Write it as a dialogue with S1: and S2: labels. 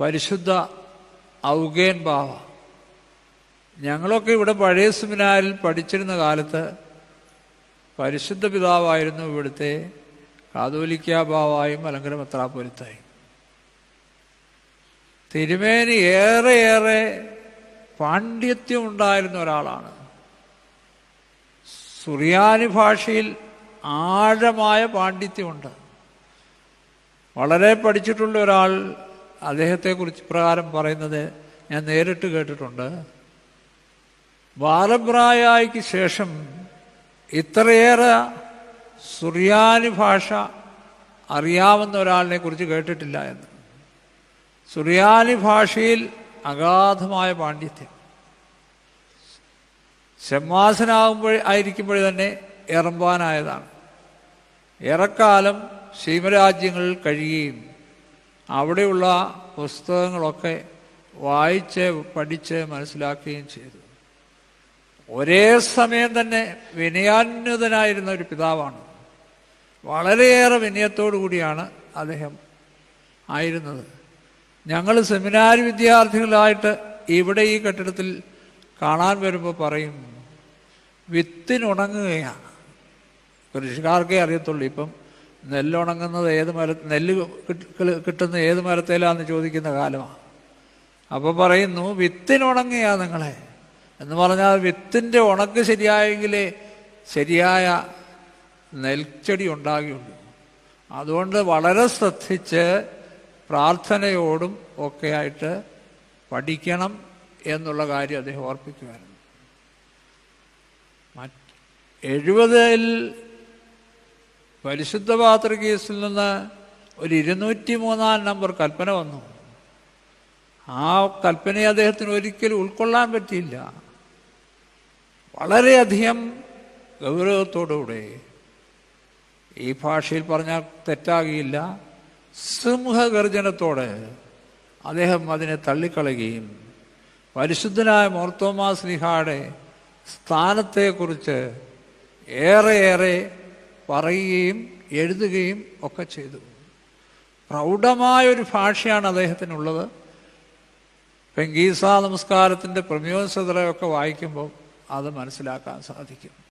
S1: പരിശുദ്ധ ഔഗേൻ ബാവ. ഞങ്ങളൊക്കെ ഇവിടെ പഴയ സെമിനാരിൽ പഠിച്ചിരുന്ന കാലത്ത് പരിശുദ്ധ പിതാവായിരുന്നു ഇവിടുത്തെ കാതോലിക്ക ബാവായും മലങ്കര തിരുമേന് തിരുമേനി ഏറെയേറെ പാണ്ഡിത്യം ഉണ്ടായിരുന്ന ഒരാളാണ്. സുറിയാനി ഭാഷയിൽ ആഴമായ പാണ്ഡിത്യമുണ്ട്. വളരെ പഠിച്ചിട്ടുള്ള ഒരാൾ അദ്ദേഹത്തെക്കുറിച്ച് പ്രകാരം പറയുന്നത് ഞാൻ നേരിട്ട് കേട്ടിട്ടുണ്ട്. ബാലബ്രായായിക്ക് ശേഷം ഇത്രയേറെ സുറിയാനി ഭാഷ അറിയാവുന്ന ഒരാളിനെ കുറിച്ച് കേട്ടിട്ടില്ല എന്ന്. സുറിയാനി ഭാഷയിൽ അഗാധമായ പാണ്ഡിത്യം. ഷമ്മാസനാകുമ്പോൾ ആയിരിക്കുമ്പോൾ തന്നെ ഇറമ്പാനായതാണ് ഏറെക്കാലം ശീമരാജ്യങ്ങളിൽ കഴിയുകയും അവിടെയുള്ള പുസ്തകങ്ങളൊക്കെ വായിച്ച് പഠിച്ച് മനസ്സിലാക്കുകയും ചെയ്തു. ഒരേ സമയം തന്നെ വിനയാന്വിതനായിരുന്ന ഒരു പിതാവാണ്. വളരെയേറെ വിനയത്തോടു കൂടിയാണ് അദ്ദേഹം ആയിരുന്നത്. ഞങ്ങൾ സെമിനാർ വിദ്യാർത്ഥികളായിട്ട് ഇവിടെ ഈ കെട്ടിടത്തിൽ കാണാൻ വരുമ്പോൾ പറയും വിത്തിനുണങ്ങുകയാണ്. കൃഷിക്കാർക്കേ അറിയത്തുള്ളൂ. ഇപ്പം നെല്ലുണങ്ങുന്നത് ഏത് മര നെല്ല് കിട്ട- കിട്ടുന്ന ഏത് മരത്തേലാന്ന് ചോദിക്കുന്ന കാലമാണ് അപ്പോൾ പറയുന്നു വിത്തിനുണങ്ങിയാ നിങ്ങളെ. എന്ന് പറഞ്ഞാൽ വിത്തിന്റെ ഉണക്ക് ശരിയായെങ്കിൽ ശരിയായ നെൽച്ചെടി ഉണ്ടാകുകയുള്ളൂ. അതുകൊണ്ട് വളരെ ശ്രദ്ധിച്ച് പ്രാർത്ഥനയോടും ഒക്കെയായിട്ട് പഠിക്കണം എന്നുള്ള കാര്യം അദ്ദേഹം ഓർപ്പിക്കുമായിരുന്നു. മറ്റ് എഴുപതിൽ പരിശുദ്ധ പാത്രികീസിൽ നിന്ന് ഒരു ഇരുന്നൂറ്റി മൂന്നാം നമ്പർ കൽപ്പന വന്നു. ആ കൽപ്പനയെ അദ്ദേഹത്തിന് ഒരിക്കലും ഉൾക്കൊള്ളാൻ പറ്റിയില്ല. വളരെയധികം ഗൗരവത്തോടുകൂടെ ഈ ഭാഷയിൽ പറഞ്ഞാൽ തെറ്റാകിയില്ല. സിംഹഗർജനത്തോടെ അദ്ദേഹം അതിനെ തള്ളിക്കളയുകയും പരിശുദ്ധനായ മോർത്തോമാ സ്ലിഹായുടെ സ്ഥാനത്തെക്കുറിച്ച് ഏറെയേറെ പറയുകയും എഴുതുകയും ഒക്കെ ചെയ്തു. പ്രൗഢമായൊരു ഭാഷയാണ് അദ്ദേഹത്തിനുള്ളത്. പെങ്കീസ നമസ്കാരത്തിന്റെ പ്രമ്യോത്സതയൊക്കെ വായിക്കുമ്പോൾ അത് മനസ്സിലാക്കാൻ സാധിക്കും.